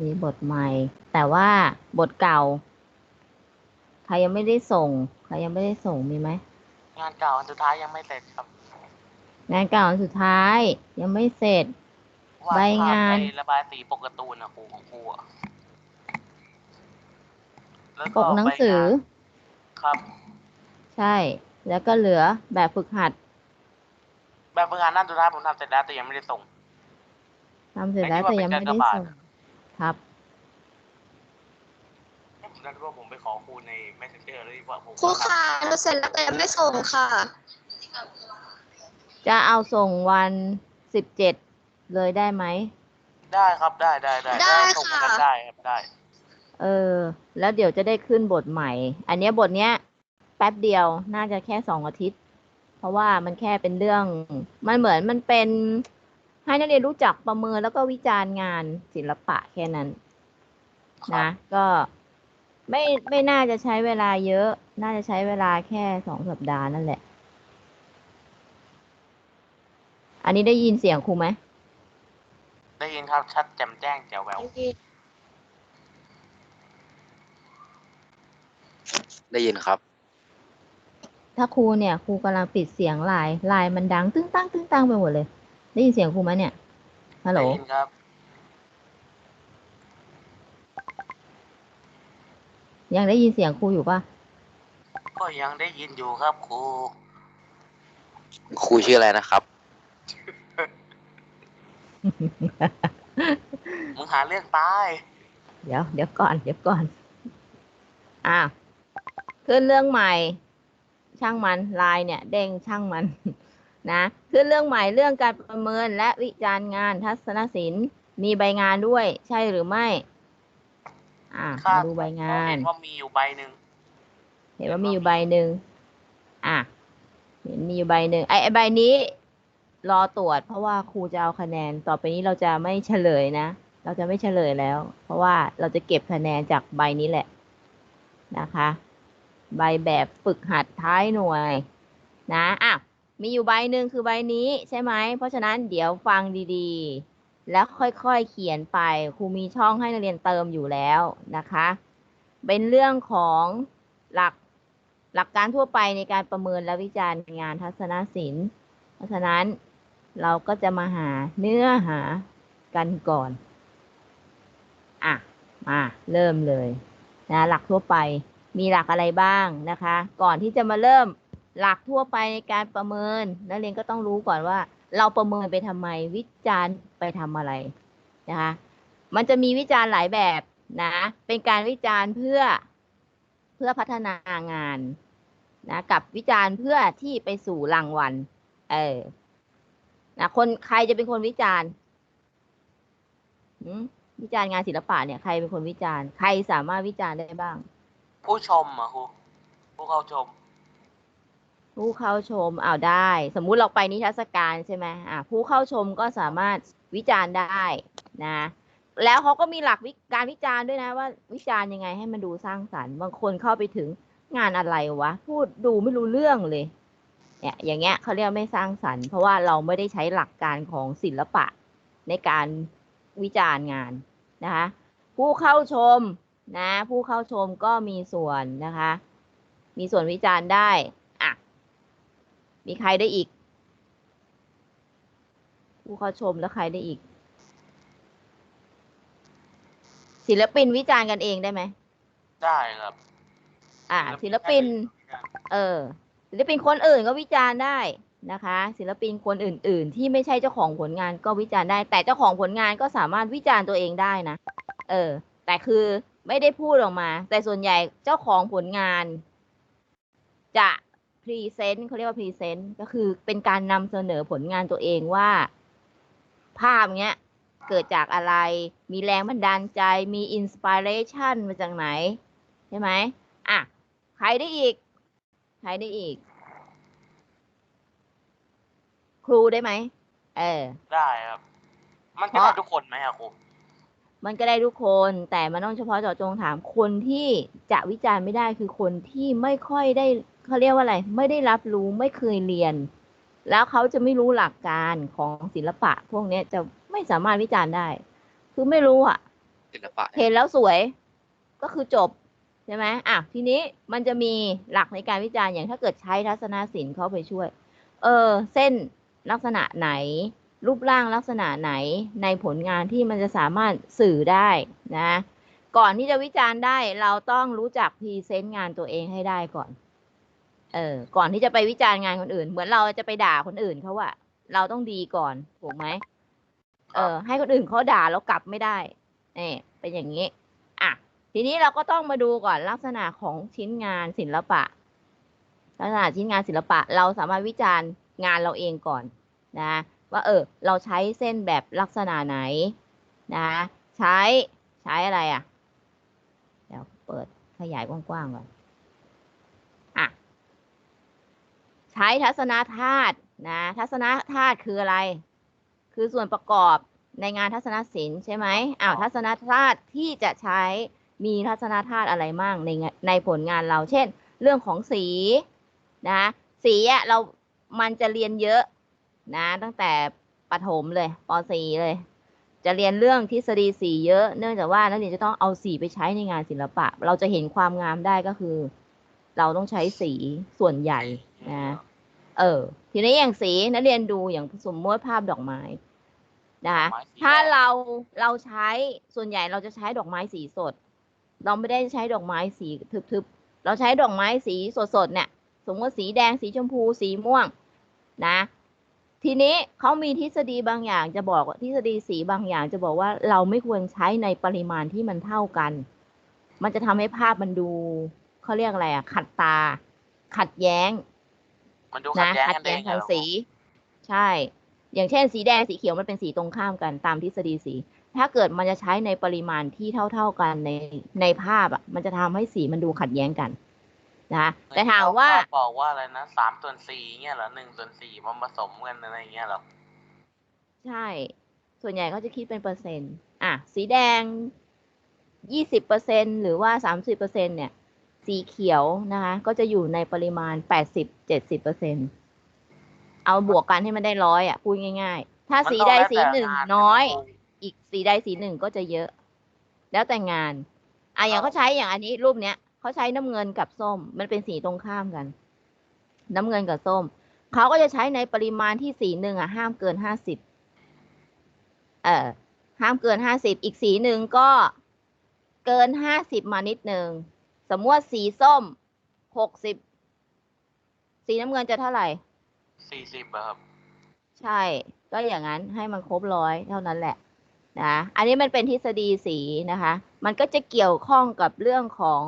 มีบทใหม่ แต่ว่าบทเก่า ใครยังไม่ได้ส่ง ใครยังไม่ได้ส่งมีไหมงานเก่าอันสุดท้ายยังไม่เสร็จครับ งานเก่าอันสุดท้ายยังไม่เสร็จ วาดใบงานภพไประบายสีปกการ์ตูนอะครูของครูอะแล้วปกหนังสือ ใบงานครับ ใช่ แล้วก็เหลือแบบฝึกหัดแบบฝึกงานนั่นสุดท้ายผมทำเสร็จแล้วแต่ยังไม่ได้ส่ง ทำเสร็จแล้วไอ้แต่ที่ว่ายังไม่เป็นได้กากบาทส่ง ครับผมนั่นว่าผมไปขอครูใน messenger เลยดีกว่าผมครูค่ะหนูเสร็จแล้วแต่ยังไม่ส่งค่ะ จะเอาส่งวันสิบเจ็ดเลยได้ไหม ได้ครับได้ได้ได้ได้ส่งค่ะมาได้ครับได้ เออ แล้วเดี๋ยวจะได้ขึ้นบทใหม่ อันเนี้ยบทเนี้ย แป๊บเดียวน่าจะแค่สองอาทิตย์ เพราะว่ามันแค่เป็นเรื่อง มันเหมือนมันเป็น ให้นักเรียนรู้จักประเมินแล้วก็วิจารณ์งานศิลปะแค่นั้นครันะบก็ไม่ไม่น่าจะใช้เวลาเยอะ น่าจะใช้เวลาแค่สองสัปดาห์นั่นแหละ อันนี้ได้ยินเสียงครูไหม ได้ยินครับชัดแจ่มแจ้งแจ๋วแหวว ได้ยินครับ ถ้าครูเนี่ยครูกำลังปิดเสียงไลน์ไลน์มันดัง ตึ้งตั้งตึ้งตั้งไปหมดเลย ได้ยินเสียงครูไหมเนี่ย ฮัลโหล ได้ยินครับ ยังได้ยินเสียงครูอยู่ปะก็ยังได้ยินอยู่ครับครูครูชื่ออะไรนะครับ มึงหาเรื่องตายเดี๋ยว เดี๋ยวก่อน เดี๋ยวก่อน อะ ขึ้นเรื่องใหม่ ช่างมัน ไลน์เนี่ย เด้งช่างมัน นะขึ้นเรื่องใหม่เรื่องการประเมินและวิจารณ์งานทัศนศิลป์ มีใบงานด้วย ใช่หรือไม่ อะครัมาบดูใบงาน เห็นว่ามีอยู่ใบหนึ่งเห็นว่ามีอยู่ใบหนึ่งอะเห็นมีอยู่ใบหนึ่งไอ้ไอ้ใบนี้ รอตรวจ เพราะว่าครูจะเอาคะแนน ต่อไปนี้เราจะไม่เฉลยนะเราจะไม่เฉลยแล้ว เพราะว่าเราจะเก็บคะแนนจากใบนี้แหละนะคะ ใบแบบฝึกหัดท้ายหน่วย นะอะ มีอยู่ใบหนึ่งคือใบนี้ใช่ไหม เพราะฉะนั้นเดี๋ยวฟังดีๆ แล้วค่อยๆเขียนไปครูมีช่องให้นักเรียนเติมอยู่แล้วนะคะ เป็นเรื่องของหลักหลักการทั่วไปในการประเมินและวิจารณ์งานทัศนศิลป์ เพราะฉะนั้นเราก็จะมาหาเนื้อหากันก่อน อะ มาเริ่มเลยนะหลักทั่วไปมีหลักอะไรบ้างนะคะ ก่อนที่จะมาเริ่ม หลักทั่วไปในการประเมิน นักเรียนก็ต้องรู้ก่อนว่า เราประเมินไปทำไม วิจารณ์ไปทำอะไรนะคะมันจะมีวิจารณ์หลายแบบนะ เป็นการวิจารณ์เพื่อเพื่อพัฒนางานนะกับวิจารณ์เพื่อที่ไปสู่รางวัลเออนะคนใครจะเป็นคนวิจารณ์วิจารณ์งานศิลปะเนี่ยใครเป็นคนวิจารณ์ ใครสามารถวิจารณ์ได้บ้าง ผู้ชมอะครูผู้เข้าชม ผู้เข้าชมอ้าวได้ สมมุติเราไปนิทรรศการใช่ไหมอะผู้เข้าชมก็สามารถวิจารณ์ได้นะ แล้วเขาก็มีหลักวิการวิจารณ์ด้วยนะว่า วิจารณ์ยังไงให้มันดูสร้างสรรค์ บางคนเข้าไปถึงงานอะไรวะ พูดดูไม่รู้เรื่องเลย เนี่ย อย่างเงี้ยเขาเรียกไม่สร้างสรรค์ เพราะว่าเราไม่ได้ใช้หลักการของศิลปะในการวิจารณ์งานนะคะ ผู้เข้าชมนะ ผู้เข้าชมก็มีส่วนนะคะ มีส่วนวิจารณ์ได้ มีใครได้อีก ผู้เข้าชมแล้วใครได้อีก ศิลปินวิจารณ์กันเองได้ไหม ได้ครับ อ่า ศิลปิน เออ ศิลปินคนอื่นก็วิจารณ์ได้นะคะ ศิลปินคนอื่น ๆ ที่ไม่ใช่เจ้าของผลงานก็วิจารณ์ได้ แต่เจ้าของผลงานก็สามารถวิจารณ์ตัวเองได้นะ เออ แต่คือไม่ได้พูดออกมา แต่ส่วนใหญ่เจ้าของผลงาน จะ พรีเซนต์เขาเรียกว่าพรีเซนต์ก็คือเป็นการนำเสนอผลงานตัวเองว่า ภาพเนี้ยเกิดจากอะไร มีแรงบันดาลใจ มีอินสปิเรชันมาจากไหน ใช่ไหมอะ ใครได้อีก ใครได้อีก ครูได้ไหม เออ ได้ครับ มันเพจะราะได้ทุกคนไหมอะครู มันก็ได้ทุกคน แต่มันต้องเฉพาะเจาะจงถามคนที่จะวิจารณ์ไม่ได้คือคนที่ไม่ค่อยได้ เขาเรียกว่าอะไร ไม่ได้รับรู้ไม่เคยเรียน แล้วเขาจะไม่รู้หลักการของศิลปะ พวกเนี้ยจะไม่สามารถวิจารณ์ได้ คือไม่รู้อะศิลปะเห็นแล้วสวยก็คือจบใช่ไหมอะทีนี้มันจะมีหลักในการวิจารณ์อย่างถ้าเกิดใช้ทัศนศิลป์เข้าไปช่วย เออ เส้นลักษณะไหน รูปร่างลักษณะไหนในผลงานที่มันจะสามารถสื่อได้นะ ก่อนที่จะวิจารณ์ได้เราต้องรู้จักพรีเซนต์งานตัวเองให้ได้ก่อน เออ ก่อนที่จะไปวิจารณ์งานคนอื่น เหมือนเราจะไปด่าคนอื่นเขาว่าเราต้องดีก่อนถูกไหมเออ ให้คนอื่นเขาด่าเรากลับไม่ได้เออเป็นอย่างนี้ อะ ทีนี้เราก็ต้องมาดูก่อนลักษณะของชิ้นงานศิลปะ ลักษณะชิ้นงานศิลปะ เราสามารถวิจารณ์งานเราเองก่อนนะ ว่าเออ เราใช้เส้นแบบลักษณะไหนนะ ใช้ใช้อะไรอะ เดี๋ยวเปิดขยายกว้างๆก่อน อะ ใช้ทัศนธาตุนะทัศนธาตุคืออะไร คือส่วนประกอบในงานทัศนศิลป์ใช่ไหมอ้าวทัศนธาตุที่จะใช้มีทัศนธาตุอะไรมั่งในในผลงานเรา เช่น เรื่องของสีนะสีอะเรามันจะเรียนเยอะนะตั้งแต่ประถมเลยป .4 เลย จะเรียนเรื่องทฤษฎีสีเยอะ เนื่องจากว่านักเรียนจะต้องเอาสีไปใช้ในงานศิลปะ เราจะเห็นความงามได้ก็คือ เราต้องใช้สีส่วนใหญ่นะ เออ ทีนี้อย่างสีนักเรียนดูอย่างสมมติภาพดอกไม้นะคะดอกไม้สีถ้าแดงเราเราใช้ส่วนใหญ่เราจะใช้ดอกไม้สีสด เราไม่ได้ใช้ดอกไม้สีทึบๆ เราใช้ดอกไม้สีสดๆเนี่ย สมมติสีแดงสีชมพูสีม่วงนะ ทีนี้เขามีทฤษฎีบางอย่างจะบอกว่าทฤษฎีสีบางอย่างจะบอกว่าเราไม่ควรใช้ในปริมาณที่มันเท่ากัน มันจะทำให้ภาพมันดูเขาเรียกอะไรอะขัดตา ขัดแย้ง มันดูขัดนะแย้งขัดกันเอแย้งงทางเหรอสี ใช่ อย่างเช่น สีแดงสีเขียวมันเป็นสีตรงข้ามกันตามทฤษฎีสี ถ้าเกิดมันจะใช้ในปริมาณที่เท่า ๆกันในในภาพอะ มันจะทำให้สีมันดูขัดแย้งกันนะแต่ถามว่า เขบอกว่าอะไรนะสามส่วนสี่เงี้ยเหรอหนึ่งส่วนสี่มันผสมกันอะไรเงี้ยเหรอใช่ ส่วนใหญ่เขาจะคิดเป็นเปอร์เซ็นต์ อะ สีแดงยี่สิบเปอร์เซ็นหรือว่าสามสิบเปอร์เซ็นเนี่ย สีเขียวนะคะก็จะอยู่ในปริมาณแปดสิบเจ็ดสิบเปอร์เซ็นเอาบวกกันให้มันได้ร้อยอะพูดง่ายๆ ถ้ามันสีต้องใดแล้วสีแต่หนึ่งงาน้อยใช่ไหมอีกสีใดสีหนึ่งก็จะเยอะ แล้วแต่งานอะอย่างเอาเขาใช้อย่างอันนี้รูปเนี้ยเขาใช้น้ำเงินกับส้ม มันเป็นสีตรงข้ามกัน น้ำเงินกับส้มเขาก็จะใช้ในปริมาณที่สีหนึ่งอะห้ามเกินห้าสิบเอ่อห้ามเกินห้าสิบอีกสีหนึ่งก็เกินห้าสิบมานิดหนึ่ง สมมติว่าสีส้มหกสิบสีน้ำเงินจะเท่าไหร่ สี่สิบอะครับ ใช่ ก็อย่างนั้นให้มันครบร้อยเท่านั้นแหละนะอันนี้มันเป็นทฤษฎีสีนะคะ มันก็จะเกี่ยวข้องกับเรื่องของ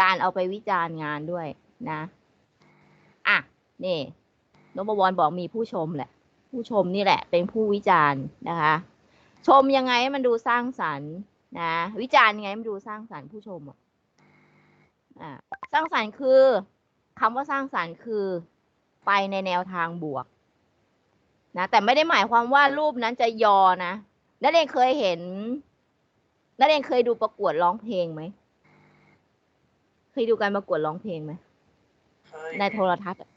การเอาไปวิจารณ์งานด้วยนะอะนี่นพวรบอกมีผู้ชมแหละ ผู้ชมนี่แหละ เป็นผู้วิจารณ์นะคะ ชมยังไงให้มันดูสร้างสรรค์นะ วิจารณ์ยังไงให้มันดูสร้างสรรค์ผู้ชมอะอ่า สร้างสรรค์คือคำว่าสร้างสรรค์คือไปในแนวทางบวกนะแต่ไม่ได้หมายความว่ารูปนั้นจะยอนะนักเรียนเคยเห็นนักเรียนเคยดูประกวดร้องเพลงไหมเคยดูการประกวดร้องเพลงไหมเคยในโทรทัศน์อะ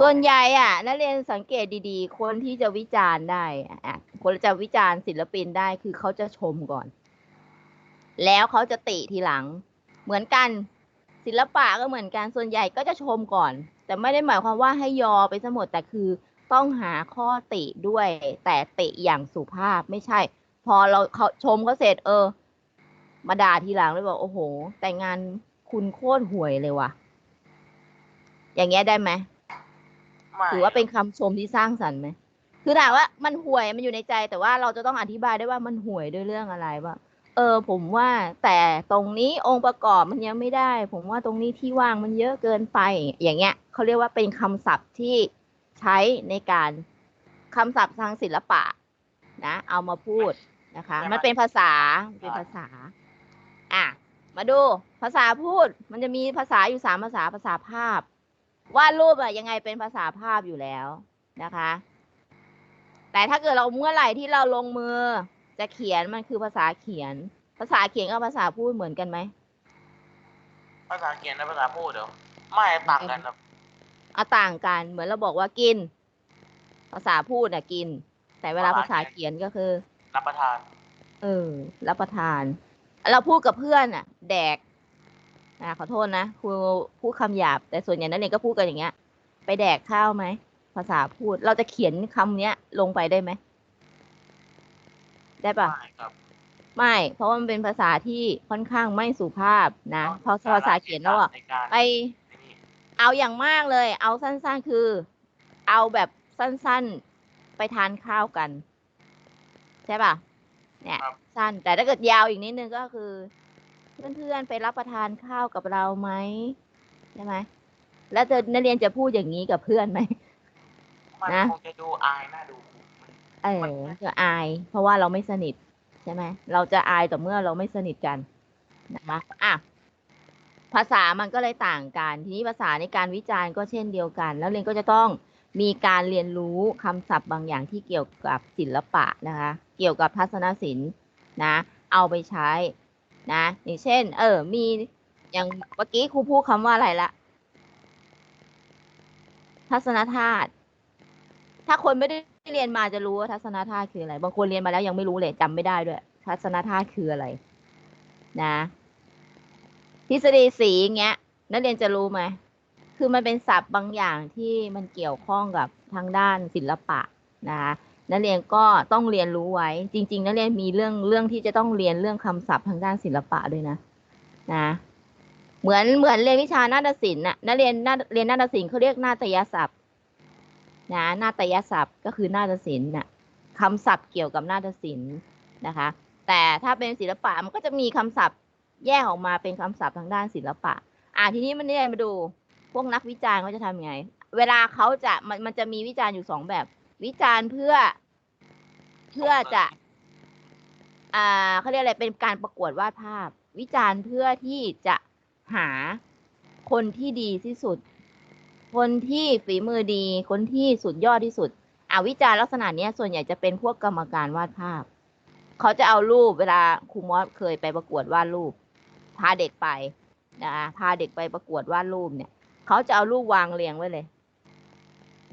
ส่วนใหญ่อะนักเรียนสังเกตดีๆ คนที่จะวิจารณ์ได้อะอะคนจะวิจารณ์ศิลปินได้คือเขาจะชมก่อน แล้วเขาจะติทีหลัง เหมือนกัน ศิลปะก็เหมือนกันส่วนใหญ่ก็จะชมก่อน แต่ไม่ได้หมายความว่าให้ยอไปซะหมดแต่คือต้องหาข้อติด้วย แต่ติอย่างสุภาพไม่ใช่ พอเราเขาชมเขาเสร็จเออ มาด่าทีหลังเลยบอกโอ้โห แต่งงานคุณโคตรห่วยเลยว่ะ อย่างเงี้ยได้ไหมไม่ถือว่าเป็นคำชมที่สร้างสรรค์ไหมคือถามว่ามันห่วยมันอยู่ในใจ แต่ว่าเราจะต้องอธิบายได้ว่ามันห่วยด้วยเรื่องอะไรว่า เออ ผมว่าแต่ตรงนี้องค์ประกอบมันยังไม่ได้ ผมว่าตรงนี้ที่ว่างมันเยอะเกินไป อย่างเงี้ยเขาเรียกว่าเป็นคำศัพท์ที่ใช้ในการคำศัพท์ทางศิลปะ นะ เอามาพูดนะคะ มันเป็นภาษาเป็นภาษา อะ มาดูภาษาพูด มันจะมีภาษาอยู่สามภาษาภาษาภาพวาดรูปอะยังไงเป็นภาษาภาพอยู่แล้วนะคะ แต่ถ้าเกิดเราเมื่อไหร่ที่เราลงมือ จะเขียนมันคือภาษาเขียน ภาษาเขียนกับภาษาพูดเหมือนกันไหมภาษาเขียนและภาษาพูดเดี๋ยวไม่ต่างกันครับเอาต่างกัน เหมือนเราบอกว่ากิน ภาษาพูดอะกิน แต่เวลาภาษาเขียนก็คือ รับประทาน เออ รับประทาน เราพูดกับเพื่อนอะ แดกนะขอโทษนะครูพูดคำหยาบ แต่ส่วนใหญ่นักเรียนก็พูดกันอย่างเงี้ย ไปแดกข้าวไหม ภาษาพูด เราจะเขียนคำเนี้ยลงไปได้ไหม ได้ปะไม่ครับ ไม่ เพราะว่ามันเป็นภาษาที่ค่อนข้างไม่สุภาพนะเพราะภาษาเขียนแล้วอะในการไปนี่เอาอย่างมากเลย เอาสั้นๆคือ เอาแบบสั้นๆไปทานข้าวกัน ใช่ป่ะเนี่ยครับสั้น แต่ถ้าเกิดยาวอีกนิดนึงก็คือ เพื่อนๆไปรับประทานข้าวกับเราไหมใช่ไหมแล้วเธอนักเรียนจะพูดอย่างนี้กับเพื่อนไหมมันนะคงจะดูอายน่าดู เออจะอาย เพราะว่าเราไม่สนิทใช่ไหมเราจะอายต่อเมื่อเราไม่สนิทกันนะคะอะภาษามันก็เลยต่างกัน ทีนี้ภาษาในการวิจารณ์ก็เช่นเดียวกัน แล้วเรียนก็จะต้องมีการเรียนรู้คำศัพท์บางอย่างที่เกี่ยวกับศิลปะนะคะ เกี่ยวกับทัศนศิลป์นะ เอาไปใช้นะอย่างเช่น เออ มีอย่างเมื่อกี้ครูพูดคำว่าอะไรละทัศนธาตุถ้าคนไม่ได้ เรียนมาจะรู้ว่าทัศนธาตุคืออะไร บางคนเรียนมาแล้วยังไม่รู้เลยจำไม่ได้ด้วย ทัศนธาตุคืออะไร นะ ทฤษฎีสีอย่างเงี้ย นักเรียนจะรู้ไหมคือมันเป็นศัพท์บางอย่างที่มันเกี่ยวข้องกับทางด้านศิลปะนะคะนักเรียนก็ต้องเรียนรู้ไว้ จริง ๆ นักเรียนมีเรื่องเรื่องที่จะต้องเรียนเรื่องคำศัพท์ทางด้านศิลปะด้วยนะ นะ เหมือนเหมือนเรียนวิชานาฏศิลป์น่ะนักเรียนนาฏเรียนนาฏศิลป์เขาเรียกนาฏยศัพท์ นะนาฏยศัพท์ก็คือนาฏศิลป์น่ะคำศัพท์เกี่ยวกับนาฏศิลป์นะคะ แต่ถ้าเป็นศิลปะมันก็จะมีคำศัพท์แยกออกมาเป็นคำศัพท์ทางด้านศิลปะ อ่าทีนี้มันเรียมาดูพวกนักวิจารณ์เขาจะทำยังไง เวลาเขาจะมันมันจะมีวิจารณ์อยู่สองแบบ วิจารณ์เพื่อเพื่อจะอ่าเขาเรียกอะไรเป็นการประกวดวาดภาพ วิจารณ์เพื่อที่จะหาคนที่ดีที่สุด คนที่ฝีมือดี คนที่สุดยอดที่สุดอ่าวิจารลักษณะเนี้ยส่วนใหญ่จะเป็นพวกกรรมการวาดภาพ เขาจะเอารูปเวลาครูมอสเคยไปประกวดวาดรูป พาเด็กไปนะคะพาเด็กไปประกวดวาดรูปเนี่ยเขาจะเอารูปวางเรียงไว้เลย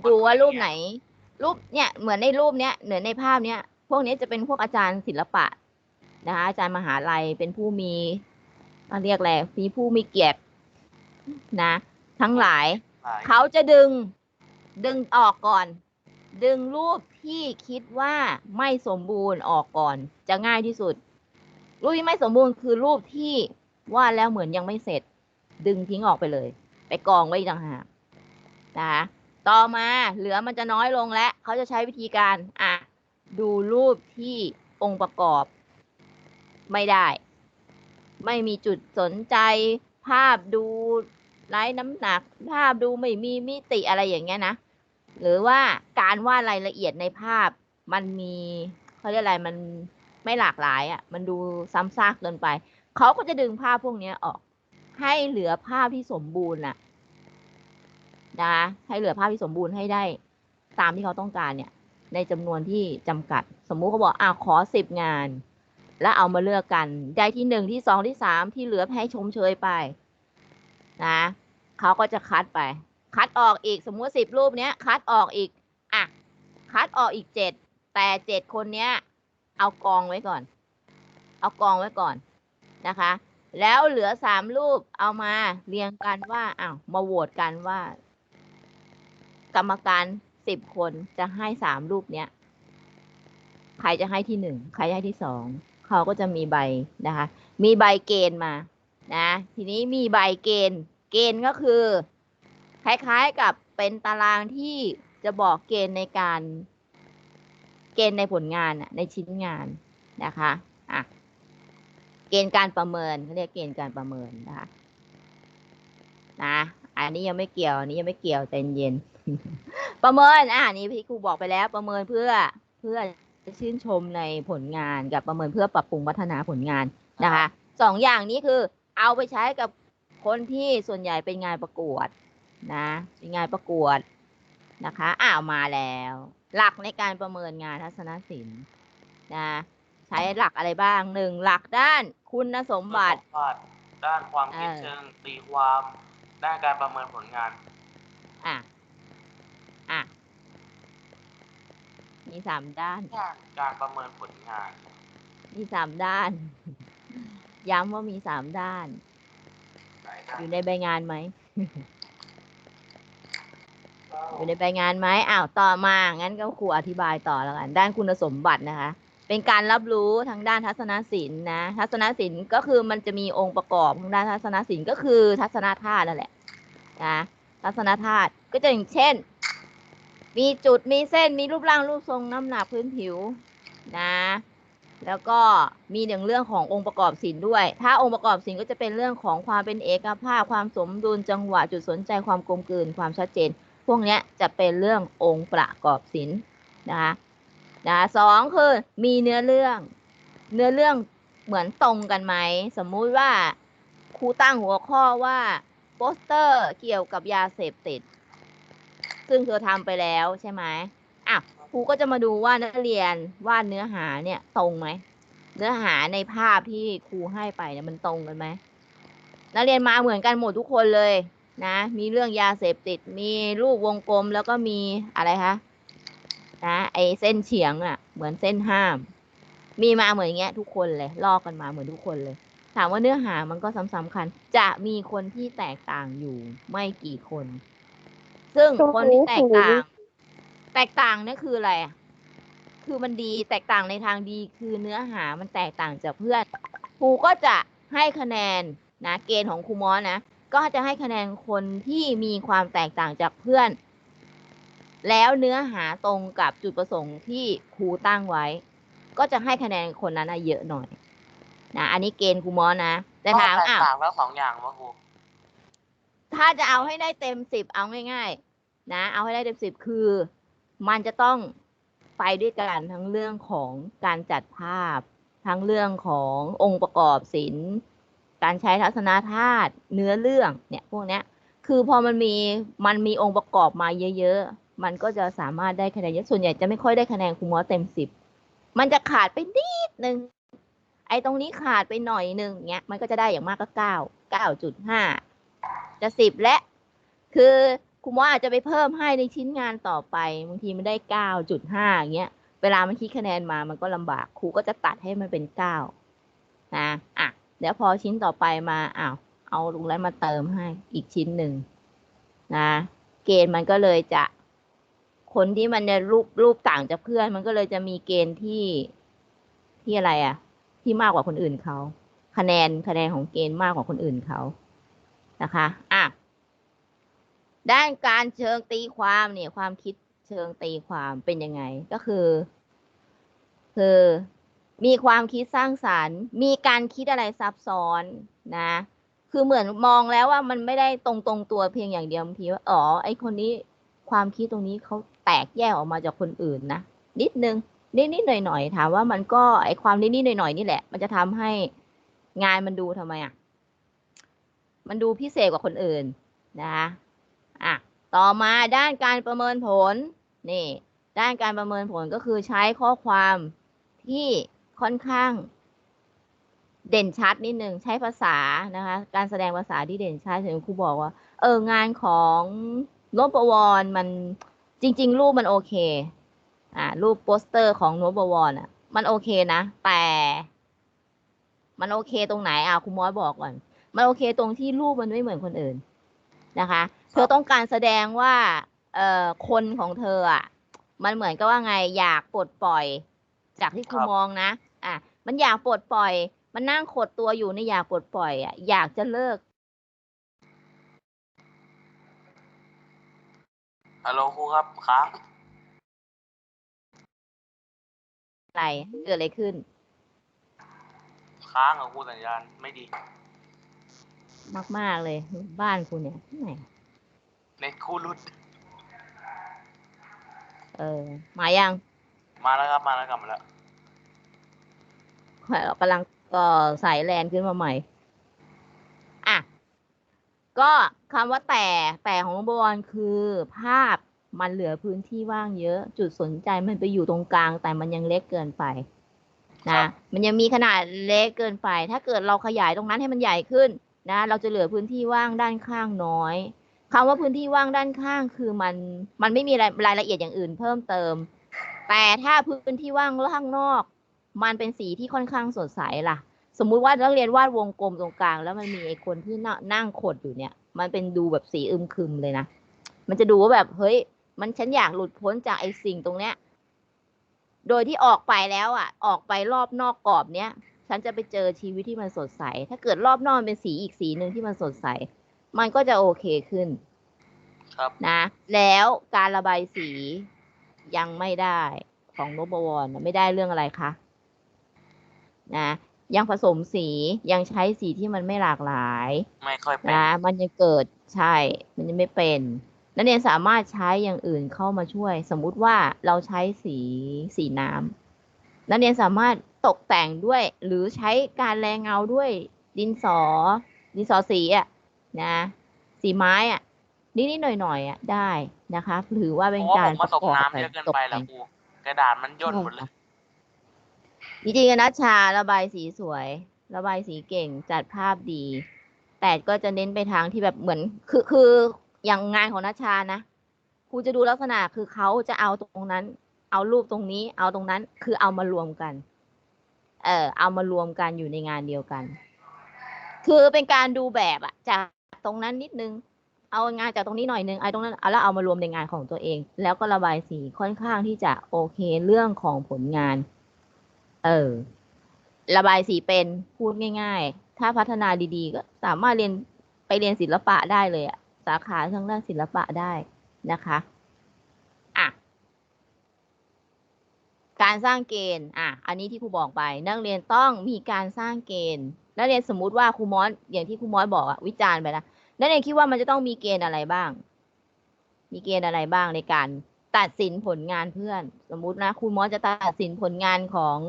ดูว่ารูปไหน รูปเนี่ยเหมือนในรูปเนี้ยเหมือนในภาพเนี้ยพวกนี้จะเป็นพวกอาจารย์ศิลปะนะคะอาจารย์มหาลัยเป็นผู้มีเรียกอะไรมีผู้มีเกียรตินะ ทั้งหลาย เขาจะดึงดึงออกก่อน ดึงรูปที่คิดว่าไม่สมบูรณ์ออกก่อน จะง่ายที่สุด รูปที่ไม่สมบูรณ์คือรูปที่วาดแล้วเหมือนยังไม่เสร็จ ดึงทิ้งออกไปเลย ไปกองไว้ต่างหากนะคะต่อมาเหลือมันจะน้อยลงและเขาจะใช้วิธีการอะดูรูปที่องค์ประกอบ ไม่ได้ ไม่มีจุดสนใจภาพดู ไร้น้ำหนัก ภาพดูไม่มีมิติอะไรอย่างเงี้ยนะ หรือว่าการวาดรายละเอียดในภาพมันมีเขาเรียกอะไรมันไม่หลากหลายอะ่ะ มันดูซ้ำซากเกินไป เขาก็จะดึงภาพพวกนี้ออก ให้เหลือภาพที่สมบูรณ์น่ะนะให้เหลือภาพที่สมบูรณ์ให้ได้ ตามที่เขาต้องการเนี่ย ในจำนวนที่จำกัด สมมุติเขาบอกอ่าขอสิบงาน แล้วเอามาเลือกกัน ได้ที่หนึ่งที่สองที่สามที่เหลือให้ชมเชยไป นะเขาก็จะคัดไป คัดออกอีกสมมุติสิบรูปเนี้ย คัดออกอีกอะคัดออกอีกเจ็ดแต่เจ็ดคนเนี้ย เอากองไว้ก่อน เอากองไว้ก่อนนะคะ แล้วเหลือสามรูปเอามาเรียงกันว่าอ้าวมาโหวตกันว่า กรรมการสิบคนจะให้สามรูปเนี้ยใครจะให้ที่หนึ่งใครให้ที่สองเขาก็จะมีใบนะคะ มีใบเกณฑ์มา นะทีนี้มีใบเกณฑ์ เกณฑ์ก็คือ คล้ายๆกับเป็นตารางที่จะบอกเกณฑ์ในการเกณฑ์ในผลงานในชิ้นงานนะคะอะเกณฑ์การประเมินเขาเรียกเกณฑ์การประเมินนะคะนะอันนี้ยังไม่เกี่ยวอันนี้ยังไม่เกี่ยวใจเย็น ประเมินอะนี้พี่ครูบอกไปแล้วประเมินเพื่อเพื่อชื่นชมในผลงานกับประเมินเพื่อปรับปรุงพัฒนาผลงานนะคะสองอย่างนี้คือ เอาไปใช้กับคนที่ส่วนใหญ่เป็นงานประกวดนะเป็นงานประกวดนะคะอ้าวมาแล้ว หลักในการประเมินงานทัศนศิลป์นะใช้หลักอะไรบ้างหนึ่งหลักด้านคุณสมบัติ ด้านความคิดเออเชิงตีความด้านการประเมินผลงานอะอะมีสามด้านด้านการประเมินผลงาน มีสามด้าน ย้ำว่ามีสามด้านอยู่ในใบงานไหม อยู่ในใบงานไหมอ้าวต่อมา งั้นก็ครูอธิบายต่อแล้วกัน ด้านคุณสมบัตินะคะ เป็นการรับรู้ทางด้านทัศนศิลป์นะ ทัศนศิลป์ก็คือมันจะมีองค์ประกอบทางด้านทัศนศิลป์ก็คือทัศนธาตุนั่นแหละนะทัศนธาตุก็จะอย่างเช่น มีจุดมีเส้นมีรูปร่างรูปทรงน้ำหนักพื้นผิวนะ แล้วก็มีหนึ่งเรื่องขององค์ประกอบศิลป์ด้วย ถ้าองค์ประกอบศิลป์ก็จะเป็นเรื่องของความเป็นเอกภาพ ความสมดุลจังหวะจุดสนใจความกลมกลืนความชัดเจน พวกนี้จะเป็นเรื่ององค์ประกอบศิลป์นะคะนะสองคือมีเนื้อเรื่อง เนื้อเรื่องเหมือนตรงกันไหม สมมุติว่าครูตั้งหัวข้อว่าโปสเตอร์เกี่ยวกับยาเสพติด ซึ่งเธอทำไปแล้วใช่ไหมอะค รูก็จะมาดูว่านักเรียนวาดเนื้อหาเนี่ยตรงไหม เนื้อหาในภาพที่ครูให้ไปเนี่ยมันตรงกันไหมนักเรียนมาเหมือนกันหมดทุกคนเลยนะ มีเรื่องยาเสพติด มีรูปวงกลมแล้วก็มีอะไรคะนะไอเส้นเฉียงอะ เหมือนเส้นห้าม มีมาเหมือนอย่างเงี้ยทุกคนเลย ลอกกันมาเหมือนทุกคนเลย ถามว่าเนื้อหามันก็สำคัญจะมีคนที่แตกต่างอยู่ไม่กี่คน ซึ่งคนที่แตกต่าง แตกต่างนั่นคืออะไรอะคือมันดีแตกต่างในทางดีคือเนื้อหามันแตกต่างจากเพื่อนครูก็จะให้คะแนนนะเกณฑ์ของครูมอสนะ ก็จะให้คะแนนคนที่มีความแตกต่างจากเพื่อน แล้วเนื้อหาตรงกับจุดประสงค์ที่ครูตั้งไว้ ก็จะให้คะแนนคนนั้นนะเยอะหน่อยนะอันนี้เกณฑ์ครูมอสนะแต่ถามแตกอ้าวต่างแล้วสองอย่างวะครูถ้าจะเอาให้ได้เต็มสิบเอาง่าย ๆ นะ เอาให้ได้เต็มสิบคือ มันจะต้องไปด้วยกันทั้งเรื่องของการจัดภาพ ทั้งเรื่องขององค์ประกอบศิลป์การใช้ทัศนธาตุเนื้อเรื่องเนี่ยพวกเนี้ยคือพอมันมีมันมีองค์ประกอบมาเยอะๆ มันก็จะสามารถได้คะแนนเยอะส่วนใหญ่จะไม่ค่อยได้คะแนนครูมอเต็มสิบมันจะขาดไปนิดนึงไอ้ตรงนี้ขาดไปหน่อยนึงเงี้ยมันก็จะได้อย่างมากก็เก้าเก้าจุดห้าจะสิบและ คือ ครูมออาจจะไปเพิ่มให้ในชิ้นงานต่อไปบางทีมันได้เก้าจุดห้าอย่างเงี้ย เวลามันคิดคะแนนมามันก็ลำบากครูก็จะตัดให้มันเป็นเก้านะอะเดี๋ยวพอชิ้นต่อไปมาอ้าวเอาลงแล้วมาเติมให้อีกชิ้นหนึ่งนะ เกณฑ์มันก็เลยจะ คนที่มันจะรูปรูปต่างจากเพื่อน มันก็เลยจะมีเกณฑ์ที่ที่อะไรอะ ที่มากกว่าคนอื่นเขาคะแนนคะแนนของเกณฑ์มากกว่าคนอื่นเขานะคะอะ ด้านการเชิงตีความเนี่ยความคิดเชิงตีความเป็นยังไงก็คือคือมีความคิดสร้างสารรค์ มีการคิดอะไรซับซ้อนนะ คือเหมือนมองแล้วว่ามันไม่ได้ตรงตรงตัวเพียงอย่างเดียวบางทีว่าอ๋อไอคนนี้ความคิดตรงนี้เขาแตกแยกออกมาจากคนอื่นนะนิดนึงนิดนิดหน่อยหน่อยถามว่ามันก็ไอความนิดนิดหน่อยหน่อยนี่แหละ มันจะทำให้งานมันดูทำไมอะมันดูพิเศษกว่าคนอื่นนะ อะต่อมาด้านการประเมินผลนี่ด้านการประเมินผลก็คือใช้ข้อความที่ค่อนข้างเด่นชัดนิดหนึ่งใช้ภาษานะคะการแสดงภาษาที่เด่นชัดถึงครูบอกว่า เอองานของนบวรมันจริง ๆ รูปมันโอเคอ่ารูปโปสเตอร์ของนบวรอะมันโอเคนะ แต่ มันโอเคตรงไหนอะครูมอสบอกก่อน มันโอเคตรงที่รูปมันไม่เหมือนคนอื่น นะคะ เธอต้องการแสดงว่าเอ่อคนของเธออะมันเหมือนกับว่าไงอยากปลดปล่อย จากที่ครูครับมองนะอะมันอยากปลดปล่อย มันนั่งขดตัวอยู่ในอยากปลดปล่อยอะอยากจะเลิกฮัลโหลครูครับค้างอะไรเกิดอะไรขึ้น ค้างกับครูสัญญาณไม่ดี มาก ๆ เลย บ้านคุณเนี่ยที่ไหนเน็ตครูหลุด เออ มายังมาแล้วครับ มาแล้วกลับมาแล้ว กำลังก็สายแลนขึ้นมาใหม่ อะ ก็คำว่าแต่แต่ของบอลคือภาพมันเหลือพื้นที่ว่างเยอะ จุดสนใจมันไปอยู่ตรงกลาง แต่มันยังเล็กเกินไปครันะบมันยังมีขนาดเล็กเกินไป ถ้าเกิดเราขยายตรงนั้นให้มันใหญ่ขึ้น นะเราจะเหลือพื้นที่ว่างด้านข้างน้อยคำว่าพื้นที่ว่างด้านข้างคือมันมันไม่มีรายรายละเอียดอย่างอื่นเพิ่มเติม แต่ถ้าพื้นที่ว่างข้างนอก มันเป็นสีที่ค่อนข้างสดใสล่ะ สมมุติว่านักเรียนวาดวงกลมตรงกลาง แล้วมันมีไอ้คนที่นั่งนั่งขดอยู่เนี่ย มันเป็นดูแบบสีอึมครึมเลยนะ มันจะดูว่าแบบเฮ้ย มันฉันอยากหลุดพ้นจากไอ้สิ่งตรงเนี้ย โดยที่ออกไปแล้วอะ ออกไปรอบนอกกรอบเนี้ย ฉันจะไปเจอชีวิตที่มันสดใส ถ้าเกิดรอบนอกมันเป็นสีอีกสีหนึ่งที่มันสดใส มันก็จะโอเคขึ้น ครับนะ แล้วการระบายสียังไม่ได้ของนบวรนะไม่ได้เรื่องอะไรคะนะยังผสมสียังใช้สีที่มันไม่หลากหลายไม่ค่อยเป็นนะมันยังเกิดใช่ มันยังไม่เป็นนักเรียนสามารถใช้อย่างอื่นเข้ามาช่วย สมมุติว่าเราใช้สีสีน้ำ นักเรียนสามารถตกแต่งด้วย หรือใช้การแรงเงาด้วยดินสอ ดินสอสีอะนะ สีไม้อะนิดๆหน่อยๆอะได้นะคะถือว่าเพเป็นราะว่าการผมผสมน้ำประเยอะเกินตกไปแล้แต่วงครูกระดาษมันย่นหมดเลยจริงๆนัชชาระบายสีสวย ระบายสีเก่งจัดภาพดี แต่ก็จะเน้นไปทางที่แบบเหมือน คือคืออย่างงานของนัชชานะครูจะดูลักษณะคือเขาจะเอาตรงนั้น เอารูปตรงนี้ เอาตรงนั้น คือเอามารวมกัน เออเอามารวมกันอยู่ในงานเดียวกัน คือเป็นการดูแบบอะจากตรงนั้นนิดนึง เอางานจากตรงนี้หน่อยนึงไอ้ตรงนั้นเอาแล้วเอามารวมในงานของตัวเอง แล้วก็ระบายสีค่อนข้างที่จะโอเคเรื่องของผลงาน เออ ระบายสีเป็นพูดง่าย ๆ ถ้าพัฒนาดีๆ ก็สามารถเรียนไปเรียนศิลปะได้เลยอะสาขาทางด้านศิลปะได้นะคะอะ การสร้างเกณฑ์อะอันนี้ที่ครูบอกไป นักเรียนต้องมีการสร้างเกณฑ์นักเรียนสมมุติว่าครูมอสอย่างที่ครูมอสบอกอะวิจารณ์ไปนะนักเรียนคิดว่ามันจะต้องมีเกณฑ์อะไรบ้าง มีเกณฑ์อะไรบ้างในการตัดสินผลงานเพื่อน สมมุตินะครูมอสจะตัดสินผลงานของ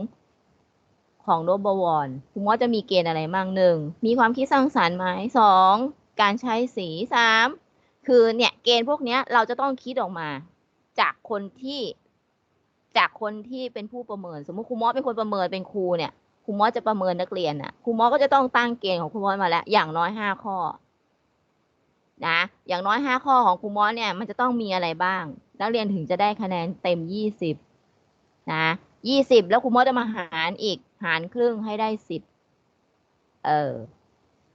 ของโนบวรครูมอสจะมีเกณฑ์อะไรบ้างหนึ่งมีความคิดสร้างสรรค์ไหมสองการใช้สีสามคือเนี่ยเกณฑ์พวกเนี้ยเราจะต้องคิดออกมา จากคนที่ จากคนที่เป็นผู้ประเมิน สมมติครูมอสเป็นคนประเมินเป็นครูเนี่ยครูมอสจะประเมินนักเรียนน่ะครูมอสก็จะต้องตั้งเกณฑ์ของครูมอสมาแล้ว อย่างน้อยห้าข้อ นะ อย่างน้อยห้าข้อของครูมอสเนี่ย มันจะต้องมีอะไรบ้าง นักเรียนถึงจะได้คะแนนเต็มยี่สิบนะยี่สิบแล้วครูมอสจะมาหารอีกหารครึ่งให้ได้สิบเออ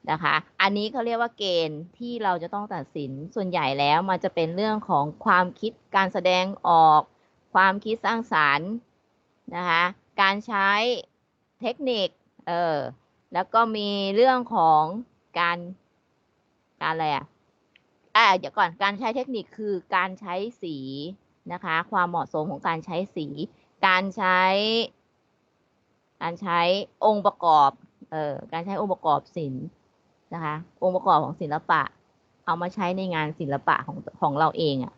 นะคะ อันนี้เขาเรียกว่าเกณฑ์ที่เราจะต้องตัดสินส่วนใหญ่แล้วมันจะเป็นเรื่องของความคิดการแสดงออก ความคิดสร้างสารรค์นะคะการใช้เทคนิคเออแล้วก็มีเรื่องของการการอะไรอะอ่าเดี๋ยวก่อนการใช้เทคนิคคือการใช้สีนะคะ ความเหมาะสมของการใช้สี การใช้ การใช้องค์ประกอบเอ่อการใช้องค์ประกอบศิลป์นะคะ องค์ประกอบของศิลปะ เอามาใช้ในงานศิลปะของของเราเองอะ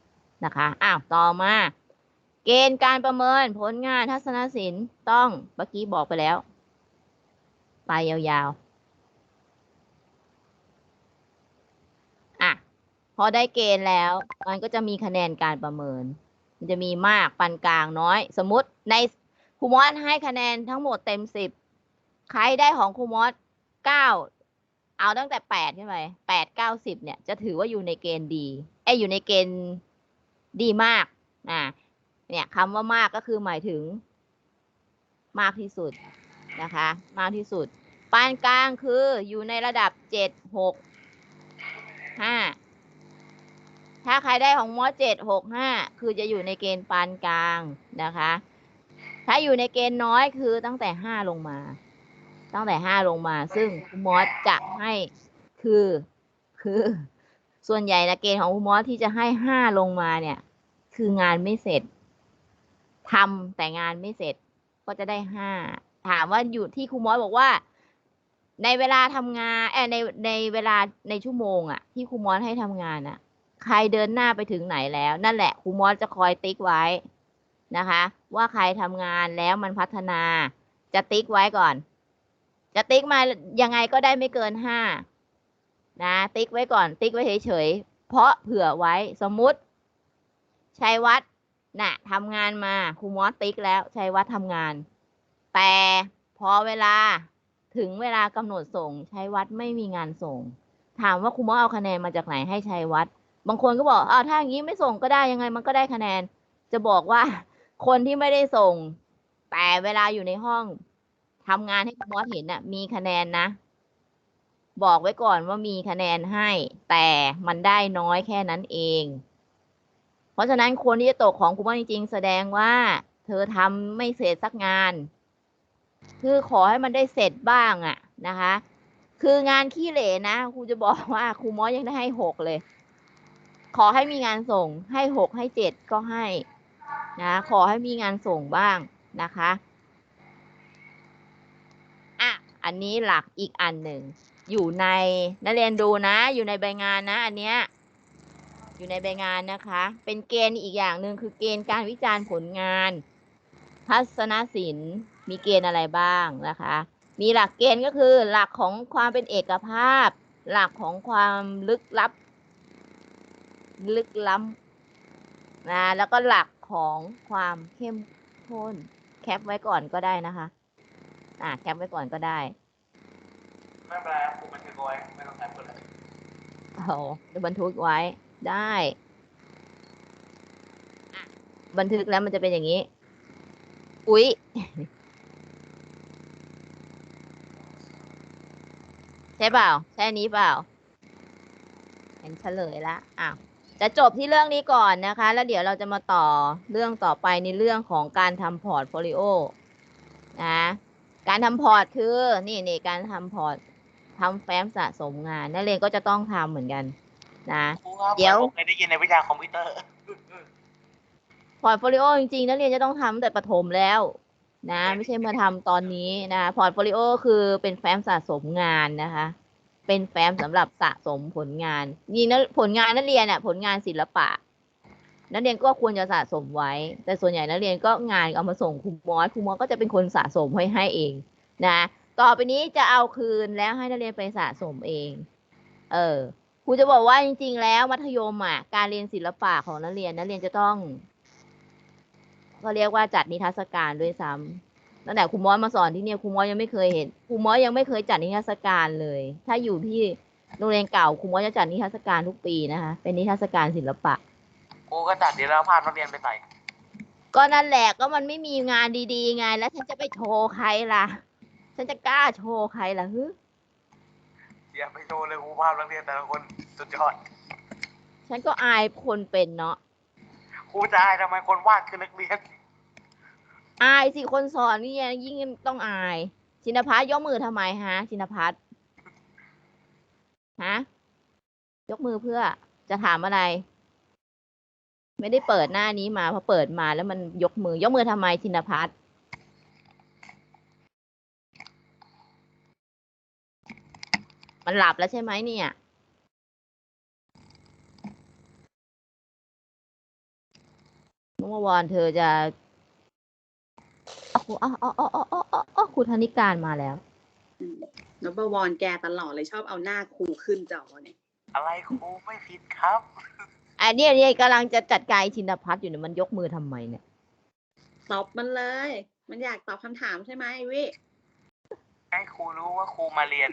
นะคะอ้าวต่อมา เกณฑ์การประเมินผลงานทัศนศิลป์ต้องเมื่อกี้บอกไปแล้ว ไปยาวๆ อะ พอได้เกณฑ์แล้ว มันก็จะมีคะแนนการประเมิน มันจะมีมากปานกลางน้อย สมมติในครูมอสให้คะแนนทั้งหมดเต็มสิบใครได้ของครูมอสเก้าเอาตั้งแต่แปดขึ้นไปแปดเก้าสิบเนี่ยจะถือว่าอยู่ในเกณฑ์ดีไอยอยู่ในเกณฑ์ดีมาก อ่า เนี่ยคำว่ามากก็คือหมายถึง มากที่สุดนะคะ มากที่สุด ปานกลางคืออยู่ในระดับเจ็ดหกห้าถ้าใครได้ของมอเจ็ดหกห้าคือจะอยู่ในเกณฑ์ปานกลางนะคะ ถ้าอยู่ในเกณฑ์น้อยคือตั้งแต่ห้าลงมา ตั้งแต่ห้าลงมา ซึ่งคุณมอสจะให้คือคือ ส่วนใหญ่นะเกณฑ์ของคุณมอสที่จะให้ห้าลงมาเนี่ย คืองานไม่เสร็จ ทำแต่งานไม่เสร็จก็จะได้ห้าถามว่าอยู่ที่ครูมอสบอกว่า ในเวลาทำงานเออในในเวลาในชั่วโมงอะที่ครูมอสให้ทำงานอะใครเดินหน้าไปถึงไหนแล้ว นั่นแหละครูมอสจะคอยติ๊กไว้นะคะ ว่าใครทำงานแล้วมันพัฒนา จะติ๊กไว้ก่อน จะติ๊กมายังไงก็ได้ไม่เกินห้านะติ๊กไว้ก่อน ติ๊กไว้เฉยๆเพราะเผื่อไว้สมมุติชัยวัฒน์ น่ะทำงานมาครูมอสติ๊กแล้วชัยวัฒน์ทำงาน แต่พอเวลาถึงเวลากำหนดส่งชัยวัฒน์ไม่มีงานส่ง ถามว่าครูมอสเอาคะแนนมาจากไหนให้ชัยวัฒน์บางคนก็บอกอ้าวถ้าอย่างนี้ไม่ส่งก็ได้ยังไงมันก็ได้คะแนน จะบอกว่าคนที่ไม่ได้ส่ง แต่เวลาอยู่ในห้องทำงานให้คุณมอสเห็นน่ะ มีคะแนนนะบอกไว้ก่อนว่ามีคะแนนให้ แต่มันได้น้อยแค่นั้นเอง เพราะฉะนั้นคนที่จะตกของคุณมอจริงๆ แสดงว่า เธอทำไม่เสร็จสักงาน คือขอให้มันได้เสร็จบ้างอะนะคะ คืองานขี้เหร่นะครูจะบอกว่าครูมอยังได้ให้หกเลย ขอให้มีงานส่งให้หกให้เจ็ดก็ให้นะขอให้มีงานส่งบ้างนะคะอะอันนี้หลักอีกอันหนึ่งอยู่ในนักเรียนดูนะ อยู่ในใบงานนะ อันเนี้ย อยู่ในใบงานนะคะ เป็นเกณฑ์อีกอย่างหนึ่งคือเกณฑ์การวิจารณ์ผลงาน ทัศนศิลป์ มีเกณฑ์อะไรบ้างนะคะ มีหลักเกณฑ์ก็คือหลักของความเป็นเอกภาพ หลักของความลึกลับ ลึกล้ำนะแล้วก็หลักของความเข้มข้นแคปไว้ก่อนก็ได้นะคะ อ่าแคปไว้ก่อนก็ได้ไม่เป็นไรครับครูบันทึกเอาไว้ไม่ต้องใช้เปิดเลยโอ้โหจะบันทึกไว้ ได้ บันทึกแล้วมันจะเป็นอย่างนี้ อุ๊ย ใช่เปล่า ใช่นี้เปล่า เห็นเฉลยละอ้าวจะจบที่เรื่องนี้ก่อนนะคะ แล้วเดี๋ยวเราจะมาต่อเรื่องต่อไปในเรื่องของการทำพอร์ตโฟลิโอนะการทำพอร์ตคือ นี่ในการทำพอร์ตทำแฟ้มสะสมงาน นักเรียนก็จะต้องทำเหมือนกัน นะ ครูครับเดี๋ยว ผมเคยได้ยินในวิชาคอมพิวเตอร์ พอร์ตโฟลิโอจริงๆนักเรียนจะต้องทำตั้งแต่ประถมแล้วนะ ไม่ใช่มาทำตอนนี้นะพอร์ตโฟลิโอคือเป็นแฟ้มสะสมงานนะคะ เป็นแฟ้มสำหรับสะสมผลงานนี่นะผลงานนักเรียนอะผลงานศิลปะ นักเรียนก็ควรจะสะสมไว้ แต่ส่วนใหญ่นักเรียนก็งานเอามาส่งครูมอสครูมอสก็จะเป็นคนสะสมไว้ให้เองนะ ต่อไปนี้จะเอาคืนแล้วให้นักเรียนไปสะสมเอง เออ ครูจะบอกว่าจริง ๆ แล้วมัธยมอะการเรียนศิลปะของนักเรียนนักเรียนจะต้องก็เรียกว่าจัดนิทรรศการด้วยซ้ำตั้งแต่ครูมอสมาสอนที่เนี่ยครูมอสยังไม่เคยเห็นครูมอสยังไม่เคยจัดนิทรรศการเลย ถ้าอยู่ที่โรงเรียนเก่าครูมอสจะจัดนิทรรศการทุกปีนะคะ เป็นนิทรรศการศิลปะครูก็จัดเดี๋ยวเราพานักเรียนไปใส่ก็นั่นแหละก็มันไม่มีงานดีๆไงแล้วฉันจะไปโชว์ใครล่ะ ฉันจะกล้าโชว์ใครล่ะฮึ อย่าไปโชว์เลยครูภาพนักเรียนแต่ละคนสุดยอดฉันก็อายคนเป็นเนาะครูจะอายทำไมคนวาดคือนักเรียนอายสิคนสอนนี่ยิ่งต้องอาย ชินพัฒน์ยกมือทำไมฮะ ชินพัฒน์ฮะยกมือเพื่อจะถามอะไร ไม่ได้เปิดหน้านี้มาพอเปิดมาแล้วมันยกมือ ยกมือทำไมชินพัฒน์ มันหลับแล้วใช่ไหมเนี่ย เมื่อวานเธอจะอ๋ออ๋ออ๋ออ๋ออ๋ออ๋ออ๋อครูธนิการมาแล้วนบวรแกตลอดเลยชอบเอาหน้าครูขึ้นจอเนี่ย อะไรครูไม่ผิดครับอันนี้เนี่ยกำลังจะจัดการชินพัฒน์อยู่เนี่ยมันยกมือทำไมเนี่ย ตอบมันเลย มันอยากตอบคำถามใช่ไหมวิให้ครูรู้ว่าครูมาเรียน